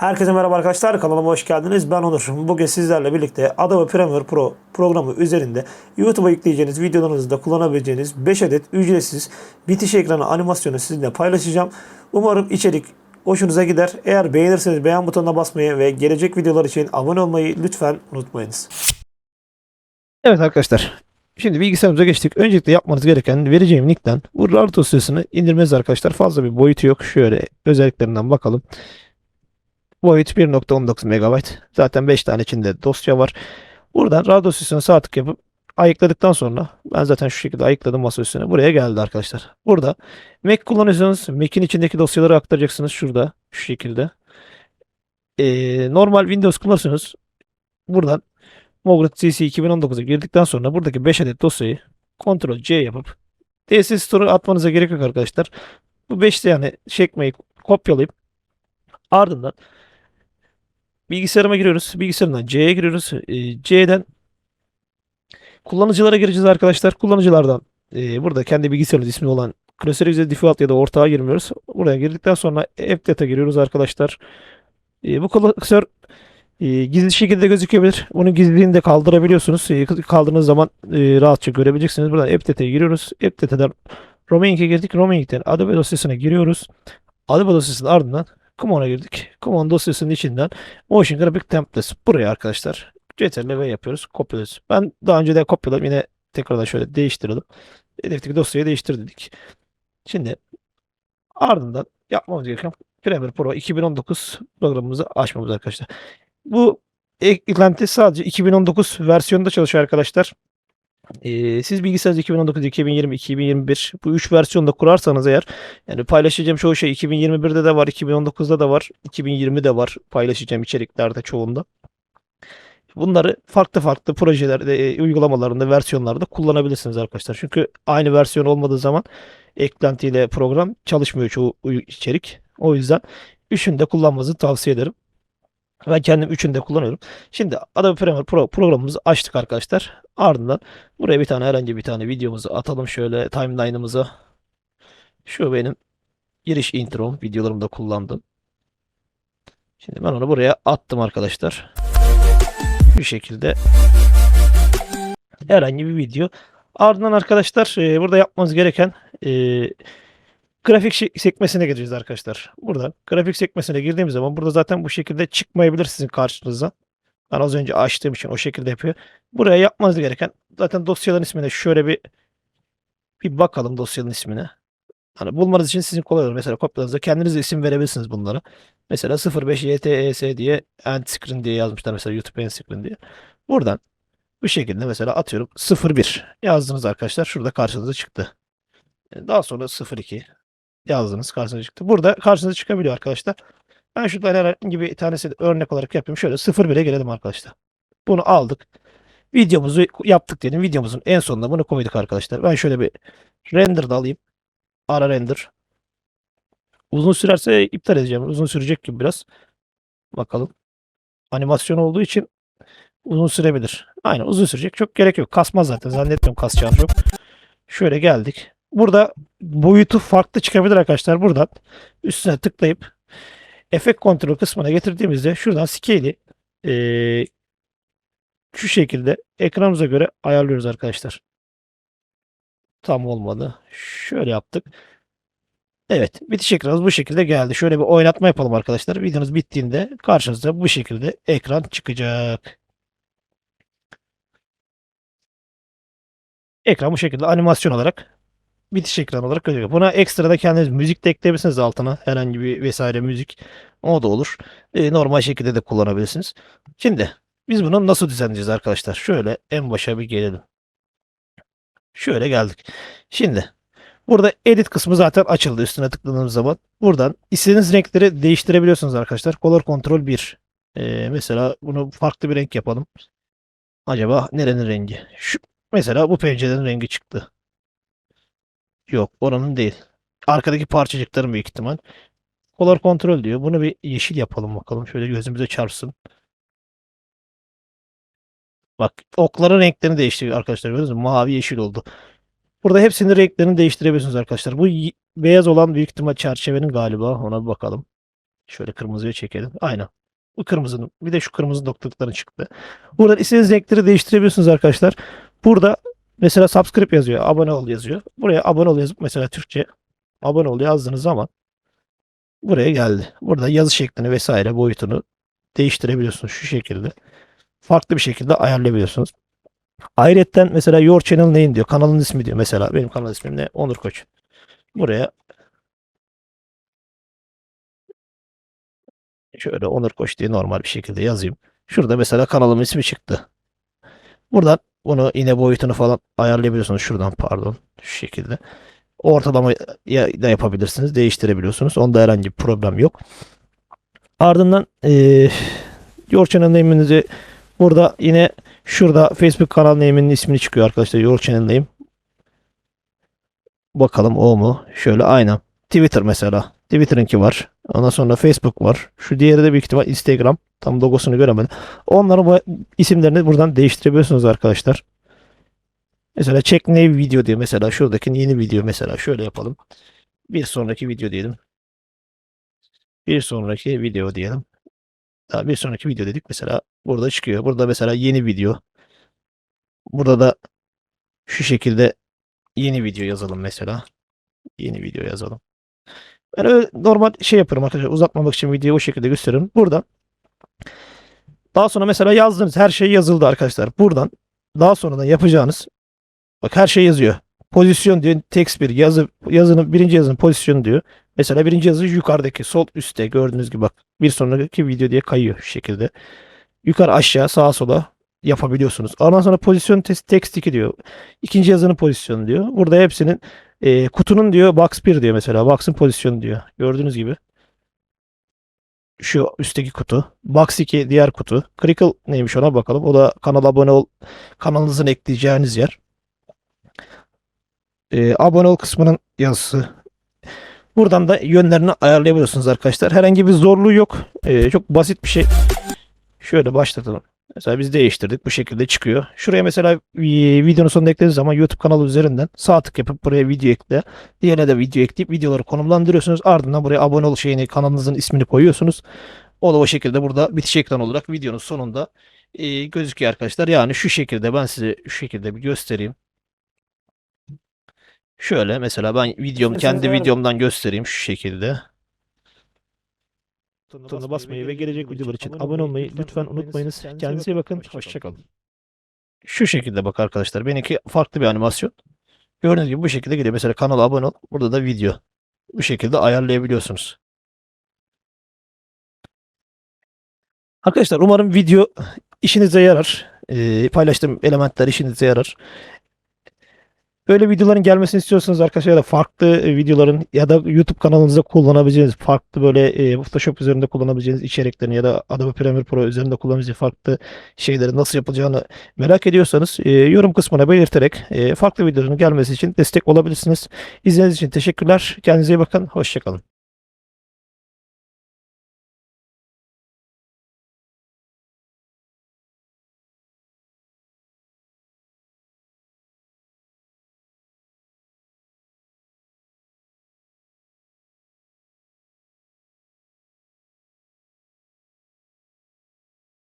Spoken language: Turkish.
Herkese merhaba arkadaşlar kanalıma hoş geldiniz. Ben Onur. Bugün sizlerle birlikte Adobe Premiere Pro programı üzerinde YouTube'a yükleyeceğiniz videolarınızda kullanabileceğiniz 5 adet ücretsiz bitiş ekranı animasyonu sizinle paylaşacağım. Umarım içerik hoşunuza gider. Eğer beğenirseniz beğen butonuna basmayı ve gelecek videolar için abone olmayı lütfen unutmayınız. Evet arkadaşlar. Şimdi bilgisayarımıza geçtik. Öncelikle yapmanız gereken vereceğim linkten bu RAR dosyasını indirmeniz arkadaşlar. Fazla bir boyutu yok. Şöyle özelliklerinden bakalım. Boyut 1.19 MB. Zaten 5 tane içinde dosya var. Buradan RAR dosyasını sağ tık yapıp ayıkladıktan sonra ben zaten şu şekilde ayıkladım masa üstüne. Buraya geldi arkadaşlar. Burada Mac kullanıyorsanız Mac'in içindeki dosyaları aktaracaksınız şurada şu şekilde. Ee, normal Windows kullanıyorsanız buradan Mograt CC 2019'a girdikten sonra buradaki 5 adet dosyayı Ctrl C yapıp DS Store'a atmanıza gerek yok arkadaşlar. Bu 5 tane çekmeyi kopyalayıp ardından bilgisayarıma giriyoruz. Bilgisayarından C'ye giriyoruz. Ee, C'den kullanıcılara gireceğiz arkadaşlar. Kullanıcılardan e, burada kendi bilgisayarımız ismi olan klasör User Default ya da ortağa girmiyoruz. Buraya girdikten sonra AppData giriyoruz arkadaşlar. E, bu klasör e, gizli şekilde gözükebilir. Bunun gizliliğini de kaldırabiliyorsunuz. E, kaldırdığınız zaman rahatça görebileceksiniz. Buradan AppData'ya giriyoruz. AppData'dan Roaming'e girdik. Roaming'den Adobe dosyasına giriyoruz. Adobe dosyasının ardından Common'a girdik. Common dosyasının içinden Motion Graphic Templates. Buraya arkadaşlar CTRL V yapıyoruz. Kopyalıyoruz. Ben daha önce de kopyaladım. Yine tekrardan şöyle değiştirelim. Hedefteki dosyayı değiştir dedik. Şimdi ardından yapmamız gereken Premiere Pro 2019 programımızı açmamız arkadaşlar. Bu eklenti sadece 2019 versiyonunda çalışıyor arkadaşlar. Ee, siz bilgisayarınızı 2019, 2020, 2021 bu 3 versiyonda kurarsanız eğer yani paylaşacağım çoğu şey 2021'de de var, 2019'da da var, 2020'de var paylaşacağım içeriklerde çoğunda. Bunları farklı farklı projelerde, e, uygulamalarında, versiyonlarda kullanabilirsiniz arkadaşlar. Çünkü aynı versiyon olmadığı zaman eklentiyle program çalışmıyor çoğu içerik. O yüzden üçünü de kullanmanızı tavsiye ederim. Ben kendim üçünü de kullanıyorum. Şimdi Adobe Premiere Pro programımızı açtık arkadaşlar. Ardından buraya bir tane herhangi bir tane videomuzu atalım şöyle timeline'ımıza. Şu benim giriş introm videolarımda kullandım. Şimdi ben onu buraya attım arkadaşlar. Bu şekilde herhangi bir video. Ardından arkadaşlar e, burada yapmanız gereken e, grafik sekmesine gireceğiz arkadaşlar. Buradan grafik sekmesine girdiğimiz zaman burada zaten bu şekilde çıkmayabilir sizin karşınıza. Ben az önce açtığım için o şekilde yapıyor. Buraya yapmanız gereken zaten dosyaların ismine şöyle bir bir bakalım dosyanın ismine. Hani bulmanız için sizin kolay olur. Mesela kopyalarınızda kendiniz isim verebilirsiniz bunlara. Mesela 05 YTES diye end screen diye yazmışlar mesela YouTube end screen diye. Buradan bu şekilde mesela atıyorum 01 yazdınız arkadaşlar. Şurada karşınıza çıktı. Daha sonra 02 yazdınız karşınıza çıktı. Burada karşınıza çıkabiliyor arkadaşlar. Ben şuradan herhangi bir tanesi örnek olarak yapayım. Şöyle 01'e gelelim arkadaşlar. Bunu aldık. Videomuzu yaptık diyelim. Videomuzun en sonunda bunu koyduk arkadaşlar. Ben şöyle bir render da alayım. Ara render. Uzun sürerse iptal edeceğim. Uzun sürecek gibi biraz. Bakalım. Animasyon olduğu için uzun sürebilir. Aynen uzun sürecek. Çok gerek yok. Kasmaz zaten. Zannetmiyorum kasacağını çok. Şöyle geldik. Burada boyutu farklı çıkabilir arkadaşlar. Buradan üstüne tıklayıp efekt kontrol kısmına getirdiğimizde şuradan scale'i eee, şu şekilde ekranımıza göre ayarlıyoruz arkadaşlar. Tam olmadı. Şöyle yaptık. Evet, bitiş ekranımız bu şekilde geldi. Şöyle bir oynatma yapalım arkadaşlar. Videonuz bittiğinde karşınıza bu şekilde ekran çıkacak. Ekran bu şekilde animasyon olarak bitiş ekranı olarak gözüküyor. Buna ekstra da kendiniz müzik de ekleyebilirsiniz altına. Herhangi bir vesaire müzik. O da olur. Ee, normal şekilde de kullanabilirsiniz. Şimdi biz bunu nasıl düzenleyeceğiz arkadaşlar? Şöyle en başa bir gelelim. Şöyle geldik. Şimdi burada edit kısmı zaten açıldı üstüne tıkladığımız zaman. Buradan istediğiniz renkleri değiştirebiliyorsunuz arkadaşlar. Color Control 1. Ee, mesela bunu farklı bir renk yapalım. Acaba nerenin rengi? Şu, mesela bu pencerenin rengi çıktı. Yok oranın değil. Arkadaki parçacıkların büyük ihtimal. Color Control diyor. Bunu bir yeşil yapalım bakalım. Şöyle gözümüze çarpsın. Bak okların renklerini değiştiriyor arkadaşlar. Gördünüz mü? Mavi yeşil oldu. Burada hepsinin renklerini değiştirebiliyorsunuz arkadaşlar. Bu beyaz olan büyük ihtimal çerçevenin galiba. Ona bir bakalım. Şöyle kırmızıya çekelim. Aynen. Bu kırmızının bir de şu kırmızı noktalıkların çıktı. Buradan istediğiniz renkleri değiştirebiliyorsunuz arkadaşlar. Burada mesela subscribe yazıyor. Abone ol yazıyor. Buraya abone ol yazıp mesela Türkçe abone ol yazdığınız zaman buraya geldi. Burada yazı şeklini vesaire boyutunu değiştirebiliyorsunuz şu şekilde. Farklı bir şekilde ayarlayabiliyorsunuz. Ayrıca mesela your channel name diyor. Kanalın ismi diyor. Mesela benim kanal ismim ne? Onur Koç. Buraya şöyle Onur Koç diye normal bir şekilde yazayım. Şurada mesela kanalımın ismi çıktı. Buradan bunu yine boyutunu falan ayarlayabiliyorsunuz. Şuradan pardon. Şu şekilde. Ortalama da yapabilirsiniz. Değiştirebiliyorsunuz. Onda herhangi bir problem yok. Ardından eee your channel name'inizi burada yine şurada Facebook kanal name'inin ismini çıkıyor arkadaşlar. Your channel name. Bakalım o mu? Şöyle aynen. Twitter mesela. Twitter'ınki var. Ondan sonra Facebook var. Şu diğeri de büyük ihtimal Instagram. Tam logosunu göremedim. Onların bu isimlerini buradan değiştirebiliyorsunuz arkadaşlar. Mesela check new video diye mesela şuradaki yeni video mesela şöyle yapalım. Bir sonraki video diyelim. Bir sonraki video diyelim. Daha bir sonraki video dedik mesela burada çıkıyor. Burada mesela yeni video. Burada da şu şekilde yeni video yazalım mesela. Yeni video yazalım. Ben öyle normal şey yapıyorum arkadaşlar. Uzatmamak için videoyu o şekilde gösteriyorum. Buradan daha sonra mesela yazdığınız her şey yazıldı arkadaşlar. Buradan daha sonradan yapacağınız bak her şey yazıyor. Pozisyon diyor. Text bir yazı yazının birinci yazının pozisyonu diyor. Mesela birinci yazı yukarıdaki sol üstte gördüğünüz gibi bak bir sonraki video diye kayıyor şu şekilde. Yukarı aşağı sağa sola yapabiliyorsunuz. Ondan sonra pozisyon test text 2 diyor. İkinci yazının pozisyonu diyor. Burada hepsinin e, kutunun diyor box 1 diyor mesela. Box'ın pozisyonu diyor. Gördüğünüz gibi. Şu üstteki kutu. Box 2 diğer kutu. Crickle neymiş ona bakalım. O da kanala abone ol kanalınızın ekleyeceğiniz yer. E, abone ol kısmının yazısı. Buradan da yönlerini ayarlayabiliyorsunuz arkadaşlar. Herhangi bir zorluğu yok. E, çok basit bir şey. Şöyle başlatalım. Mesela biz değiştirdik. Bu şekilde çıkıyor. Şuraya mesela e, videonun sonuna eklediğiniz zaman YouTube kanalı üzerinden sağ tık yapıp buraya video ekle. Diğerine de video ekleyip videoları konumlandırıyorsunuz. Ardından buraya abone ol şeyini kanalınızın ismini koyuyorsunuz. O da o şekilde burada bitiş ekran olarak videonun sonunda e, gözüküyor arkadaşlar. Yani şu şekilde ben size şu şekilde bir göstereyim. Şöyle mesela ben videom kendi videomdan göstereyim şu şekilde. Butonuna basmayı ve gelecek videolar için abone olmayı lütfen unutmayınız. Kendinize iyi bakın. Hoşçakalın. Şu şekilde bak arkadaşlar. Benimki farklı bir animasyon. Gördüğünüz gibi bu şekilde geliyor. Mesela kanala abone ol. Burada da video. Bu şekilde ayarlayabiliyorsunuz. Arkadaşlar umarım video işinize yarar. Ee, paylaştığım elementler işinize yarar. Böyle videoların gelmesini istiyorsanız arkadaşlar ya da farklı e, videoların ya da YouTube kanalınızda kullanabileceğiniz farklı böyle e, Photoshop üzerinde kullanabileceğiniz içeriklerini ya da Adobe Premiere Pro üzerinde kullanabileceğiniz farklı şeyleri nasıl yapılacağını merak ediyorsanız e, yorum kısmına belirterek e, farklı videoların gelmesi için destek olabilirsiniz. İzlediğiniz için teşekkürler. Kendinize iyi bakın. Hoşçakalın.